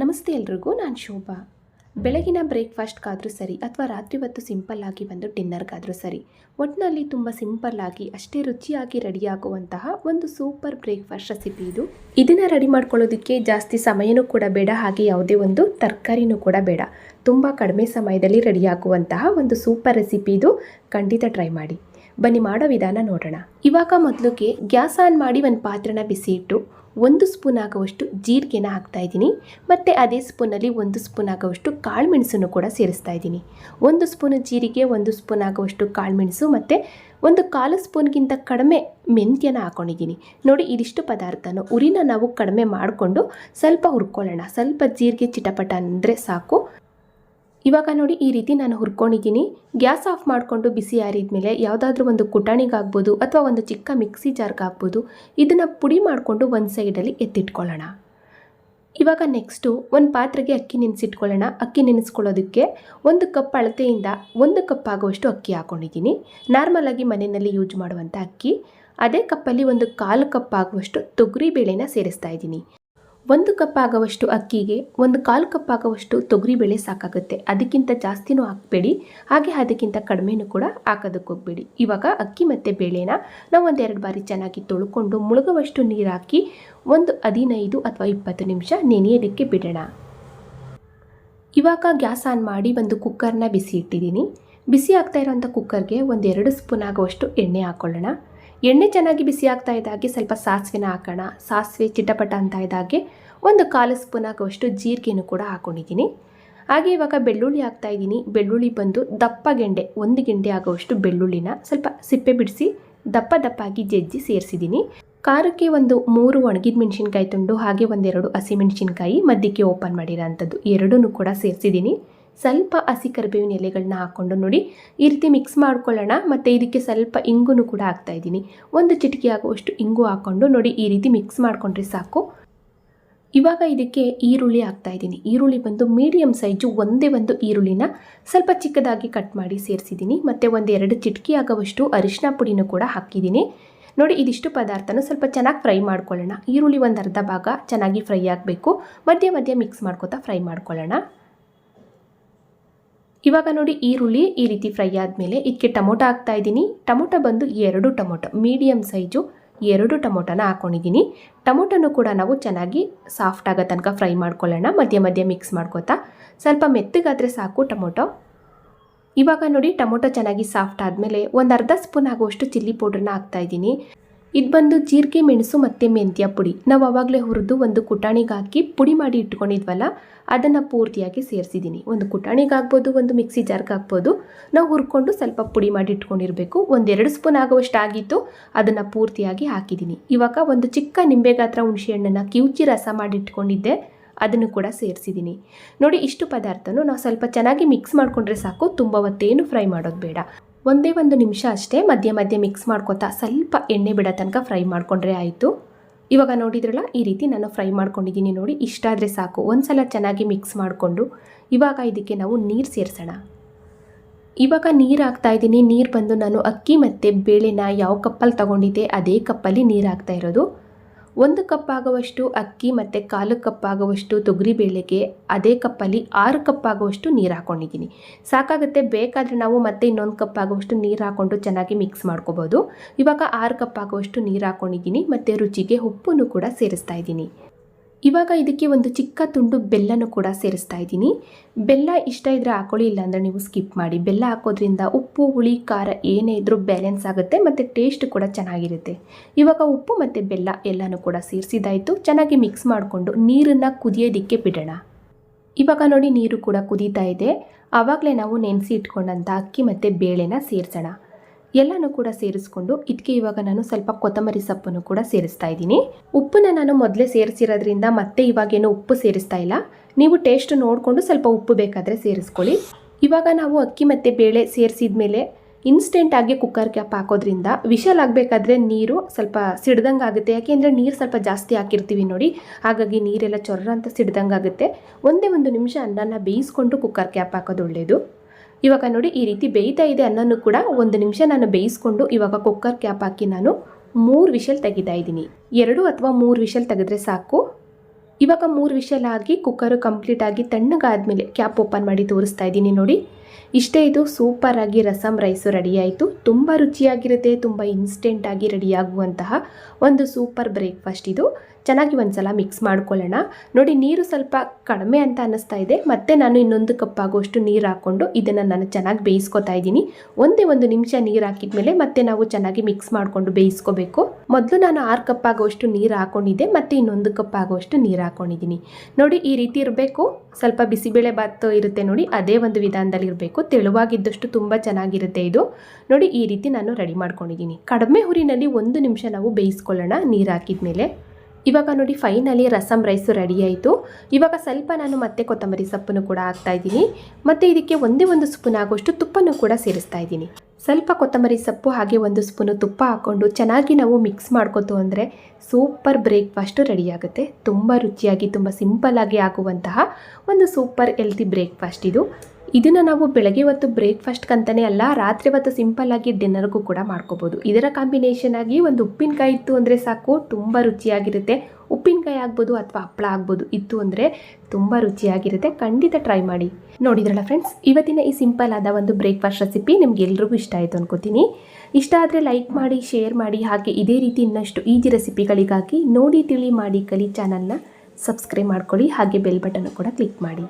ನಮಸ್ತೆ ಎಲ್ರಿಗೂ, ನಾನು ಶೋಭಾ. ಬೆಳಗಿನ ಬ್ರೇಕ್ಫಾಸ್ಟ್ಗಾದರೂ ಸರಿ ಅಥವಾ ರಾತ್ರಿ ಹೊತ್ತು ಸಿಂಪಲ್ ಆಗಿ ಒಂದು ಡಿನ್ನರ್ಗಾದರೂ ಸರಿ ಒಟ್ಟಿನಲ್ಲಿ ತುಂಬ ಸಿಂಪಲ್ ಆಗಿ, ಅಷ್ಟೇ ರುಚಿಯಾಗಿ ರೆಡಿಯಾಗುವಂತಹ ಒಂದು ಸೂಪರ್ ಬ್ರೇಕ್ಫಾಸ್ಟ್ ರೆಸಿಪಿ ಇದು. ಇದನ್ನು ರೆಡಿ ಮಾಡ್ಕೊಳ್ಳೋದಕ್ಕೆ ಜಾಸ್ತಿ ಸಮಯನೂ ಕೂಡ ಬೇಡ, ಹಾಗೆ ಯಾವುದೇ ಒಂದು ತರಕಾರಿನೂ ಕೂಡ ಬೇಡ. ತುಂಬ ಕಡಿಮೆ ಸಮಯದಲ್ಲಿ ರೆಡಿಯಾಗುವಂತಹ ಒಂದು ಸೂಪರ್ ರೆಸಿಪಿ ಇದು. ಖಂಡಿತ ಟ್ರೈ ಮಾಡಿ. ಬನ್ನಿ ಮಾಡೋ ವಿಧಾನ ನೋಡೋಣ. ಇವಾಗ ಮೊದಲಿಗೆ ಗ್ಯಾಸ್ ಆನ್ ಮಾಡಿ ಒಂದು ಪಾತ್ರೆನ ಬಿಸಿ ಇಟ್ಟು ಒಂದು ಸ್ಪೂನ್ ಆಗುವಷ್ಟು ಜೀರಿಗೆನ ಹಾಕ್ತಾ ಇದ್ದೀನಿ. ಮತ್ತು ಅದೇ ಸ್ಪೂನಲ್ಲಿ ಒಂದು ಸ್ಪೂನ್ ಆಗುವಷ್ಟು ಕಾಳುಮೆಣಸನ್ನು ಕೂಡ ಸೇರಿಸ್ತಾ ಇದ್ದೀನಿ. ಒಂದು ಸ್ಪೂನ್ ಜೀರಿಗೆ, ಒಂದು ಸ್ಪೂನ್ ಆಗುವಷ್ಟು ಕಾಳುಮೆಣಸು ಮತ್ತು ಒಂದು ಕಾಲು ಸ್ಪೂನ್ಗಿಂತ ಕಡಿಮೆ ಮೆಂತ್ಯನ ಹಾಕ್ಕೊಂಡಿದ್ದೀನಿ ನೋಡಿ, ಇದಿಷ್ಟು ಪದಾರ್ಥನ ಉರಿನ ನಾವು ಕಡಿಮೆ ಮಾಡಿಕೊಂಡು ಸ್ವಲ್ಪ ಹುರ್ಕೊಳ್ಳೋಣ. ಸ್ವಲ್ಪ ಜೀರಿಗೆ ಚಿಟಪಟ ಅಂದರೆ ಸಾಕು. ಇವಾಗ ನೋಡಿ ಈ ರೀತಿ ನಾನು ಹುರ್ಕೊಂಡಿದ್ದೀನಿ. ಗ್ಯಾಸ್ ಆಫ್ ಮಾಡಿಕೊಂಡು ಬಿಸಿ ಆರಿದ್ಮೇಲೆ ಯಾವುದಾದ್ರೂ ಒಂದು ಕುಟಾಣಿಗಾಗ್ಬೋದು ಅಥವಾ ಒಂದು ಚಿಕ್ಕ ಮಿಕ್ಸಿ ಜಾರ್ಗಾಗ್ಬೋದು ಇದನ್ನು ಪುಡಿ ಮಾಡಿಕೊಂಡು ಒಂದು ಸೈಡಲ್ಲಿ ಎತ್ತಿಟ್ಕೊಳ್ಳೋಣ. ಇವಾಗ ನೆಕ್ಸ್ಟು ಒಂದು ಪಾತ್ರೆಗೆ ಅಕ್ಕಿ ನೆನೆಸಿಟ್ಕೊಳ್ಳೋಣ. ಅಕ್ಕಿ ನೆನೆಸ್ಕೊಳ್ಳೋದಕ್ಕೆ ಒಂದು ಕಪ್ ಅಳತೆಯಿಂದ ಒಂದು ಕಪ್ ಆಗುವಷ್ಟು ಅಕ್ಕಿ ಹಾಕ್ಕೊಂಡಿದ್ದೀನಿ ನಾರ್ಮಲಾಗಿ ಮನೆಯಲ್ಲಿ ಯೂಸ್ ಮಾಡುವಂಥ ಅಕ್ಕಿ. ಅದೇ ಕಪ್ಪಲ್ಲಿ ಒಂದು ಕಾಲು ಕಪ್ ಆಗುವಷ್ಟು ತೊಗರಿ ಬೇಳೆನ ಸೇರಿಸ್ತಾ ಇದ್ದೀನಿ. ಒಂದು ಕಪ್ ಆಗುವಷ್ಟು ಅಕ್ಕಿಗೆ, ಒಂದು ಕಾಲು ಕಪ್ ಆಗುವಷ್ಟು ತೊಗರಿಬೇಳೆ ಸಾಕಾಗುತ್ತೆ. ಅದಕ್ಕಿಂತ ಜಾಸ್ತಿನೂ ಹಾಕಬೇಡಿ. ಹಾಗೆ ಅದಕ್ಕಿಂತ ಕಡಿಮೆನೂ ಕೂಡ ಹಾಕೋದಕ್ಕೆ ಹೋಗಬೇಡಿ. ಇವಾಗ ಅಕ್ಕಿ ಮತ್ತು ಬೇಳೆನ ನಾವು ಒಂದೆರಡು ಬಾರಿ ಚೆನ್ನಾಗಿ ತೊಳ್ಕೊಂಡು ಮುಳುಗುವಷ್ಟು ನೀರು ಹಾಕಿ ಒಂದು ಹದಿನೈದು ಅಥವಾ ಇಪ್ಪತ್ತು ನಿಮಿಷ ನೆನೆಯೋದಕ್ಕೆ ಬಿಡೋಣ. ಇವಾಗ ಗ್ಯಾಸ್ ಆನ್ ಮಾಡಿ ಒಂದು ಕುಕ್ಕರ್ನ ಬಿಸಿ ಇಟ್ಟಿದ್ದೀನಿ. ಬಿಸಿ ಆಗ್ತಾ ಇರೋವಂಥ ಕುಕ್ಕರ್ಗೆ ಒಂದೆರಡು ಸ್ಪೂನ್ ಆಗುವಷ್ಟು ಎಣ್ಣೆ ಹಾಕ್ಕೊಳ್ಳೋಣ ಎಣ್ಣೆ ಚೆನ್ನಾಗಿ ಬಿಸಿ ಆಗ್ತಾ ಇದ್ದಾಗೆ ಸ್ವಲ್ಪ ಸಾಸಿವೆನ ಹಾಕೋಣ. ಸಾಸಿವೆ ಚಿಟಪಟ ಅಂತ ಇದ್ದಾಗೆ ಒಂದು ಕಾಲು ಸ್ಪೂನ್ ಆಗುವಷ್ಟು ಜೀರಿಗೆನೂ ಕೂಡ ಹಾಕೊಂಡಿದ್ದೀನಿ. ಹಾಗೆ ಇವಾಗ ಬೆಳ್ಳುಳ್ಳಿ ಹಾಕ್ತಾ ಇದ್ದೀನಿ. ಬೆಳ್ಳುಳ್ಳಿ ಬಂದು ದಪ್ಪ ಗೆಂಡೆ, ಒಂದು ಗೆಂಡೆ ಆಗುವಷ್ಟು ಬೆಳ್ಳುಳ್ಳಿನ ಸ್ವಲ್ಪ ಸಿಪ್ಪೆ ಬಿಡಿಸಿ ದಪ್ಪ ದಪ್ಪಾಗಿ ಜಜ್ಜಿ ಸೇರಿಸಿದ್ದೀನಿ. ಖಾರಕ್ಕೆ ಒಂದು ಮೂರು ಒಣಗಿದ ಮೆಣಸಿನ್ಕಾಯಿ ತುಂಡು, ಹಾಗೆ ಒಂದೆರಡು ಹಸಿಮೆಣಸಿನ್ಕಾಯಿ ಮಧ್ಯಕ್ಕೆ ಓಪನ್ ಮಾಡಿರೋ ಅಂಥದ್ದು ಎರಡೂ ಕೂಡ ಸೇರಿಸಿದ್ದೀನಿ. ಸ್ವಲ್ಪ ಹಸಿ ಕರಿಬೇವಿನ ಎಲೆಗಳನ್ನ ಹಾಕ್ಕೊಂಡು ನೋಡಿ ಈ ರೀತಿ ಮಿಕ್ಸ್ ಮಾಡ್ಕೊಳ್ಳೋಣ. ಮತ್ತು ಇದಕ್ಕೆ ಸ್ವಲ್ಪ ಇಂಗುನು ಕೂಡ ಹಾಕ್ತಾ ಇದ್ದೀನಿ. ಒಂದು ಚಿಟಿಕೆ ಆಗುವಷ್ಟು ಇಂಗು ಹಾಕ್ಕೊಂಡು ನೋಡಿ ಈ ರೀತಿ ಮಿಕ್ಸ್ ಮಾಡಿಕೊಂಡ್ರೆ ಸಾಕು. ಇವಾಗ ಇದಕ್ಕೆ ಈರುಳ್ಳಿ ಹಾಕ್ತಾ ಇದ್ದೀನಿ. ಈರುಳ್ಳಿ ಬಂದು ಮೀಡಿಯಮ್ ಸೈಜು ಒಂದೇ ಒಂದು ಈರುಳ್ಳಿನ ಸ್ವಲ್ಪ ಚಿಕ್ಕದಾಗಿ ಕಟ್ ಮಾಡಿ ಸೇರಿಸಿದ್ದೀನಿ. ಮತ್ತು ಒಂದು ಎರಡು ಚಿಟಕಿ ಆಗುವಷ್ಟು ಅರಿಶಿನ ಪುಡಿನೂ ಕೂಡ ಹಾಕಿದ್ದೀನಿ. ನೋಡಿ, ಇದಿಷ್ಟು ಪದಾರ್ಥನೂ ಸ್ವಲ್ಪ ಚೆನ್ನಾಗಿ ಫ್ರೈ ಮಾಡ್ಕೊಳ್ಳೋಣ. ಈರುಳ್ಳಿ ಒಂದು ಅರ್ಧ ಭಾಗ ಚೆನ್ನಾಗಿ ಫ್ರೈ ಆಗಬೇಕು. ಮಧ್ಯೆ ಮಧ್ಯೆ ಮಿಕ್ಸ್ ಮಾಡ್ಕೋತಾ ಫ್ರೈ ಮಾಡ್ಕೊಳ್ಳೋಣ. ಇವಾಗ ನೋಡಿ ಈರುಳ್ಳಿ ಈ ರೀತಿ ಫ್ರೈ ಆದಮೇಲೆ ಇದಕ್ಕೆ ಟೊಮೊಟೊ ಹಾಕ್ತಾ ಇದ್ದೀನಿ. ಟೊಮೊಟೊ ಬಂದು ಎರಡು ಟೊಮೊಟೊ ಮೀಡಿಯಮ್ ಸೈಜು ಎರಡು ಟೊಮೊಟೊನ ಹಾಕ್ಕೊಂಡಿದ್ದೀನಿ ಟೊಮೊಟೊನು ಕೂಡ ನಾವು ಚೆನ್ನಾಗಿ ಸಾಫ್ಟ್ ಆಗೋ ತನಕ ಫ್ರೈ ಮಾಡ್ಕೊಳ್ಳೋಣ. ಮಧ್ಯ ಮಧ್ಯೆ ಮಿಕ್ಸ್ ಮಾಡ್ಕೋತಾ. ಸ್ವಲ್ಪ ಮೆತ್ತಗಾದರೆ ಸಾಕು ಟೊಮೊಟೊ. ಇವಾಗ ನೋಡಿ ಟೊಮೊಟೊ ಚೆನ್ನಾಗಿ ಸಾಫ್ಟ್ ಆದಮೇಲೆ ಒಂದು ಅರ್ಧ ಸ್ಪೂನ್ ಆಗುವಷ್ಟು ಚಿಲ್ಲಿ ಪೌಡ್ರನ್ನ ಹಾಕ್ತಾಯಿದ್ದೀನಿ ಇದು ಬಂದು ಜೀರಿಗೆ, ಮೆಣಸು ಮತ್ತು ಮೆಂತ್ಯ ಪುಡಿ. ನಾವು ಆವಾಗಲೇ ಹುರಿದು ಒಂದು ಕುಟಾಣಿಗೆ ಹಾಕಿ ಪುಡಿ ಮಾಡಿ ಇಟ್ಕೊಂಡಿದ್ವಲ್ಲ, ಅದನ್ನು ಪೂರ್ತಿಯಾಗಿ ಸೇರಿಸಿದ್ದೀನಿ ಒಂದು ಕುಟಾಣಿಗೆ ಆಗ್ಬೋದು ಒಂದು ಮಿಕ್ಸಿ ಜಾರ್ಗೆ ಹಾಕ್ಬೋದು. ನಾವು ಹುರ್ಕೊಂಡು ಸ್ವಲ್ಪ ಪುಡಿ ಮಾಡಿ ಇಟ್ಕೊಂಡಿರಬೇಕು. ಒಂದೆರಡು ಸ್ಪೂನ್ ಆಗುವಷ್ಟು ಆಗಿತ್ತು ಅದನ್ನು ಪೂರ್ತಿಯಾಗಿ ಹಾಕಿದ್ದೀನಿ ಇವಾಗ ಒಂದು ಚಿಕ್ಕ ನಿಂಬೆ ಗಾತ್ರ ಹುಣಸೆಹಣ್ಣನ್ನು ಕಿವುಚಿ ರಸ ಮಾಡಿ ಇಟ್ಕೊಂಡಿದ್ದೆ, ಅದನ್ನು ಕೂಡ ಸೇರಿಸಿದ್ದೀನಿ ನೋಡಿ, ಇಷ್ಟು ಪದಾರ್ಥನೂ ನಾವು ಸ್ವಲ್ಪ ಚೆನ್ನಾಗಿ ಮಿಕ್ಸ್ ಮಾಡಿಕೊಂಡ್ರೆ ಸಾಕು, ತುಂಬ ಹೊತ್ತೇನು ಫ್ರೈ ಮಾಡೋದು ಬೇಡ. ಒಂದೇ ಒಂದು ನಿಮಿಷ ಅಷ್ಟೇ ಮಧ್ಯೆ ಮಧ್ಯೆ ಮಿಕ್ಸ್ ಮಾಡ್ಕೊತಾ ಸ್ವಲ್ಪ ಎಣ್ಣೆ ಬಿಡೋ ತನಕ ಫ್ರೈ ಮಾಡಿಕೊಂಡ್ರೆ ಆಯಿತು. ಇವಾಗ ನೋಡಿದ್ರಲ್ಲ, ಈ ರೀತಿ ನಾನು ಫ್ರೈ ಮಾಡ್ಕೊಂಡಿದ್ದೀನಿ ನೋಡಿ, ಇಷ್ಟ ಆದರೆ ಸಾಕು. ಒಂದು ಸಲ ಚೆನ್ನಾಗಿ ಮಿಕ್ಸ್ ಮಾಡಿಕೊಂಡು, ಇವಾಗ ಇದಕ್ಕೆ ನಾವು ನೀರು ಸೇರಿಸೋಣ. ಇವಾಗ ನೀರು ಹಾಕ್ತಾ ಇದ್ದೀನಿ. ನೀರು ಬಂದು ನಾನು ಅಕ್ಕಿ ಮತ್ತು ಬೇಳೆನ ಯಾವ ಕಪ್ಪಲ್ಲಿ ತಗೊಂಡಿದ್ದೆ, ಅದೇ ಕಪ್ಪಲ್ಲಿ ನೀರು ಹಾಕ್ತಾ ಇರೋದು. ಒಂದು ಕಪ್ ಆಗುವಷ್ಟು ಅಕ್ಕಿ ಮತ್ತು ಕಾಲು ಕಪ್ ಆಗುವಷ್ಟು ತೊಗರಿ ಬೇಳೆಗೆ, ಅದೇ ಕಪ್ಪಲ್ಲಿ ಆರು ಕಪ್ ಆಗುವಷ್ಟು ನೀರು ಹಾಕ್ಕೊಂಡಿದ್ದೀನಿ ಸಾಕಾಗುತ್ತೆ, ಬೇಕಾದರೆ ನಾವು ಮತ್ತೆ ಇನ್ನೊಂದು ಕಪ್ ಆಗುವಷ್ಟು ನೀರು ಹಾಕ್ಕೊಂಡು ಚೆನ್ನಾಗಿ ಮಿಕ್ಸ್ ಮಾಡ್ಕೋಬೋದು. ಇವಾಗ ಆರು ಕಪ್ ಆಗುವಷ್ಟು ನೀರು ಹಾಕ್ಕೊಂಡಿದ್ದೀನಿ ಮತ್ತು ರುಚಿಗೆ ಉಪ್ಪನ್ನು ಕೂಡ ಸೇರಿಸ್ತಾ ಇದ್ದೀನಿ. ಇವಾಗ ಇದಕ್ಕೆ ಒಂದು ಚಿಕ್ಕ ತುಂಡು ಬೆಲ್ಲನೂ ಕೂಡ ಸೇರಿಸ್ತಾ ಇದ್ದೀನಿ. ಬೆಲ್ಲ ಇಷ್ಟ ಇದ್ದರೆ ಹಾಕೊಳ್ಳಿ, ಇಲ್ಲಾಂದರೆ ನೀವು ಸ್ಕಿಪ್ ಮಾಡಿ. ಬೆಲ್ಲ ಹಾಕೋದ್ರಿಂದ ಉಪ್ಪು, ಹುಳಿ, ಖಾರ ಏನೇ ಇದ್ದರೂ ಬ್ಯಾಲೆನ್ಸ್ ಆಗುತ್ತೆ ಮತ್ತು ಟೇಸ್ಟ್ ಕೂಡ ಚೆನ್ನಾಗಿರುತ್ತೆ. ಇವಾಗ ಉಪ್ಪು ಮತ್ತು ಬೆಲ್ಲ ಎಲ್ಲನೂ ಕೂಡ ಸೇರಿಸಿದಾಯಿತು. ಚೆನ್ನಾಗಿ ಮಿಕ್ಸ್ ಮಾಡಿಕೊಂಡು ನೀರನ್ನು ಕುದಿಯೋದಿಕ್ಕೆ ಬಿಡೋಣ. ಇವಾಗ ನೋಡಿ ನೀರು ಕೂಡ ಕುದೀತಾ ಇದೆ. ಆವಾಗಲೇ ನಾವು ನೆನೆಸಿ ಇಟ್ಕೊಂಡಂಥ ಅಕ್ಕಿ ಮತ್ತು ಬೇಳೆನ ಸೇರಿಸೋಣ. ಎಲ್ಲನೂ ಕೂಡ ಸೇರಿಸ್ಕೊಂಡು ಇದಕ್ಕೆ ಇವಾಗ ನಾನು ಸ್ವಲ್ಪ ಕೊತ್ತಂಬರಿ ಸೊಪ್ಪನ್ನು ಕೂಡ ಸೇರಿಸ್ತಾ ಇದ್ದೀನಿ. ಉಪ್ಪನ್ನ ನಾನು ಮೊದಲೇ ಸೇರಿಸಿರೋದ್ರಿಂದ ಮತ್ತೆ ಇವಾಗೇನು ಉಪ್ಪು ಸೇರಿಸ್ತಾ ಇಲ್ಲ. ನೀವು ಟೇಸ್ಟ್ ನೋಡಿಕೊಂಡು ಸ್ವಲ್ಪ ಉಪ್ಪು ಬೇಕಾದರೆ ಸೇರಿಸ್ಕೊಳ್ಳಿ. ಇವಾಗ ನಾವು ಅಕ್ಕಿ ಮತ್ತು ಬೇಳೆ ಸೇರಿಸಿದ ಮೇಲೆ ಇನ್ಸ್ಟೆಂಟ್ ಆಗಿ ಕುಕ್ಕರ್ ಕ್ಯಾಪ್ ಹಾಕೋದ್ರಿಂದ ವಿಷಲ್ ಆಗಬೇಕಾದ್ರೆ ನೀರು ಸ್ವಲ್ಪ ಸಿಡ್ದಂಗೆ ಆಗುತ್ತೆ. ಯಾಕೆಂದರೆ ನೀರು ಸ್ವಲ್ಪ ಜಾಸ್ತಿ ಹಾಕಿರ್ತೀವಿ ನೋಡಿ. ಹಾಗಾಗಿ ನೀರೆಲ್ಲ ಚೊರ್ರ ಅಂತ ಸಿಡ್ದಂಗೆ ಆಗುತ್ತೆ. ಒಂದೇ ಒಂದು ನಿಮಿಷ ಅನ್ನನ ಬೇಯಿಸ್ಕೊಂಡು ಕುಕ್ಕರ್ ಕ್ಯಾಪ್ ಹಾಕೋದು ಒಳ್ಳೆಯದು ಇವಾಗ ನೋಡಿ ಈ ರೀತಿ ಬೇಯ್ತಾ ಇದೆ ಅನ್ನೋನು ಕೂಡ ಒಂದು ನಿಮಿಷ ನಾನು ಬೇಯಿಸ್ಕೊಂಡು ಇವಾಗ ಕುಕ್ಕರ್ ಕ್ಯಾಪ್ ಹಾಕಿ ನಾನು ಮೂರು ವಿಷಲ್ ತೆಗಿತಾ ಇದ್ದೀನಿ. ಎರಡು ಅಥವಾ ಮೂರು ವಿಷಲ್ ತೆಗೆದ್ರೆ ಸಾಕು. ಇವಾಗ ಮೂರು ವಿಷಲ್ ಆಗಿ ಕುಕ್ಕರು ಕಂಪ್ಲೀಟ್ ಆಗಿ ತಣ್ಣಗಾದ್ಮೇಲೆ ಕ್ಯಾಪ್ ಓಪನ್ ಮಾಡಿ ತೋರಿಸ್ತಾ ಇದ್ದೀನಿ ನೋಡಿ. ಇಷ್ಟೇ ಇದು ಸೂಪರ್ ಆಗಿ ರಸಂ ರೈಸು ರೆಡಿ ಆಯಿತು ತುಂಬ ರುಚಿಯಾಗಿರುತ್ತೆ, ತುಂಬ ಇನ್ಸ್ಟೆಂಟಾಗಿ ರೆಡಿಯಾಗುವಂತಹ ಒಂದು ಸೂಪರ್ ಬ್ರೇಕ್ಫಾಸ್ಟ್ ಇದು. ಚೆನ್ನಾಗಿ ಒಂದ್ಸಲ ಮಿಕ್ಸ್ ಮಾಡ್ಕೊಳ್ಳೋಣ. ನೋಡಿ, ನೀರು ಸ್ವಲ್ಪ ಕಡಿಮೆ ಅಂತ ಅನ್ನಿಸ್ತಾ ಇದೆ. ಮತ್ತೆ ನಾನು ಇನ್ನೊಂದು ಕಪ್ ಆಗುವಷ್ಟು ನೀರು ಹಾಕ್ಕೊಂಡು ಇದನ್ನು ನಾನು ಚೆನ್ನಾಗಿ ಬೇಯಿಸ್ಕೊತಾ ಇದ್ದೀನಿ. ಒಂದೇ ಒಂದು ನಿಮಿಷ ನೀರು ಹಾಕಿದ್ಮೇಲೆ ಮತ್ತೆ ನಾವು ಚೆನ್ನಾಗಿ ಮಿಕ್ಸ್ ಮಾಡಿಕೊಂಡು ಬೇಯಿಸ್ಕೋಬೇಕು. ಮೊದಲು ನಾನು ಆರು ಕಪ್ ಆಗುವಷ್ಟು ನೀರು ಹಾಕ್ಕೊಂಡಿದ್ದೆ ಮತ್ತೆ ಇನ್ನೊಂದು ಕಪ್ ಆಗುವಷ್ಟು ನೀರು ಹಾಕ್ಕೊಂಡಿದ್ದೀನಿ ನೋಡಿ, ಈ ರೀತಿ ಇರಬೇಕು. ಸ್ವಲ್ಪ ಬಿಸಿಬೇಳೆ ಬಾತ್ ಇರುತ್ತೆ ನೋಡಿ, ಅದೇ ಒಂದು ವಿಧಾನದಲ್ಲಿ ತೆಳುವಾಗಿದ್ದಷ್ಟು ತುಂಬ ಚೆನ್ನಾಗಿರುತ್ತೆ ಇದು. ನೋಡಿ, ಈ ರೀತಿ ನಾನು ರೆಡಿ ಮಾಡ್ಕೊಂಡಿದ್ದೀನಿ. ಕಡಿಮೆ ಹುರಿನಲ್ಲಿ ಒಂದು ನಿಮಿಷ ನಾವು ಬೇಯಿಸ್ಕೊಳ್ಳೋಣ ನೀರು ಹಾಕಿದ್ಮೇಲೆ. ಇವಾಗ ನೋಡಿ ಫೈನಲಿ ರಸಮ್ ರೈಸು ರೆಡಿ ಆಯಿತು. ಇವಾಗ ಸ್ವಲ್ಪ ನಾನು ಮತ್ತೆ ಕೊತ್ತಂಬರಿ ಸೊಪ್ಪನ್ನು ಕೂಡ ಹಾಕ್ತಾ ಇದ್ದೀನಿ. ಮತ್ತು ಇದಕ್ಕೆ ಒಂದೇ ಒಂದು ಸ್ಪೂನ್ ಆಗೋಷ್ಟು ತುಪ್ಪನೂ ಕೂಡ ಸೇರಿಸ್ತಾ ಇದ್ದೀನಿ. ಸ್ವಲ್ಪ ಕೊತ್ತಂಬರಿ ಸೊಪ್ಪು ಹಾಗೆ ಒಂದು ಸ್ಪೂನು ತುಪ್ಪ ಹಾಕ್ಕೊಂಡು ಚೆನ್ನಾಗಿ ನಾವು ಮಿಕ್ಸ್ ಮಾಡ್ಕೊತು ಅಂದರೆ ಸೂಪರ್ ಬ್ರೇಕ್ಫಾಸ್ಟು ರೆಡಿಯಾಗುತ್ತೆ ತುಂಬ ರುಚಿಯಾಗಿ, ತುಂಬ ಸಿಂಪಲ್ಲಾಗಿ ಆಗುವಂತಹ ಒಂದು ಸೂಪರ್ ಹೆಲ್ತಿ ಬ್ರೇಕ್ಫಾಸ್ಟ್ ಇದು. ಇದನ್ನು ನಾವು ಬೆಳಗ್ಗೆ ಹೊತ್ತು ಬ್ರೇಕ್ಫಾಸ್ಟ್ಗಂತಲೇ ಅಲ್ಲ, ರಾತ್ರಿ ಹೊತ್ತು ಸಿಂಪಲ್ಲಾಗಿ ಡಿನ್ನರ್ಗೂ ಕೂಡ ಮಾಡ್ಕೋಬೋದು. ಇದರ ಕಾಂಬಿನೇಷನ್ ಆಗಿ ಒಂದು ಉಪ್ಪಿನಕಾಯಿ ಇತ್ತು ಅಂದರೆ ಸಾಕು, ತುಂಬ ರುಚಿಯಾಗಿರುತ್ತೆ. ಉಪ್ಪಿನಕಾಯಿ ಆಗ್ಬೋದು ಅಥವಾ ಹಪ್ಪಳ ಆಗ್ಬೋದು, ಇತ್ತು ಅಂದರೆ ತುಂಬ ರುಚಿಯಾಗಿರುತ್ತೆ. ಖಂಡಿತ ಟ್ರೈ ಮಾಡಿ. ನೋಡಿದ್ರಲ್ಲ ಫ್ರೆಂಡ್ಸ್ ಇವತ್ತಿನ ಈ ಸಿಂಪಲ್ ಆದ ಒಂದು ಬ್ರೇಕ್ಫಾಸ್ಟ್ ರೆಸಿಪಿ ನಿಮ್ಗೆ ಎಲ್ರಿಗೂ ಇಷ್ಟ ಆಯಿತು ಅನ್ಕೋತೀನಿ. ಇಷ್ಟ ಆದರೆ ಲೈಕ್ ಮಾಡಿ ಶೇರ್ ಮಾಡಿ, ಹಾಗೆ ಇದೇ ರೀತಿ ಇನ್ನಷ್ಟು ಈಜಿ ರೆಸಿಪಿಗಳಿಗಾಗಿ ನೋಡಿ, ತಿಳಿ ಮಾಡಿ ಕಲಿ ಚಾನಲ್ನ ಸಬ್ಸ್ಕ್ರೈಬ್ ಮಾಡ್ಕೊಳ್ಳಿ, ಹಾಗೆ ಬೆಲ್ ಬಟನ್ ಕೂಡ ಕ್ಲಿಕ್ ಮಾಡಿ.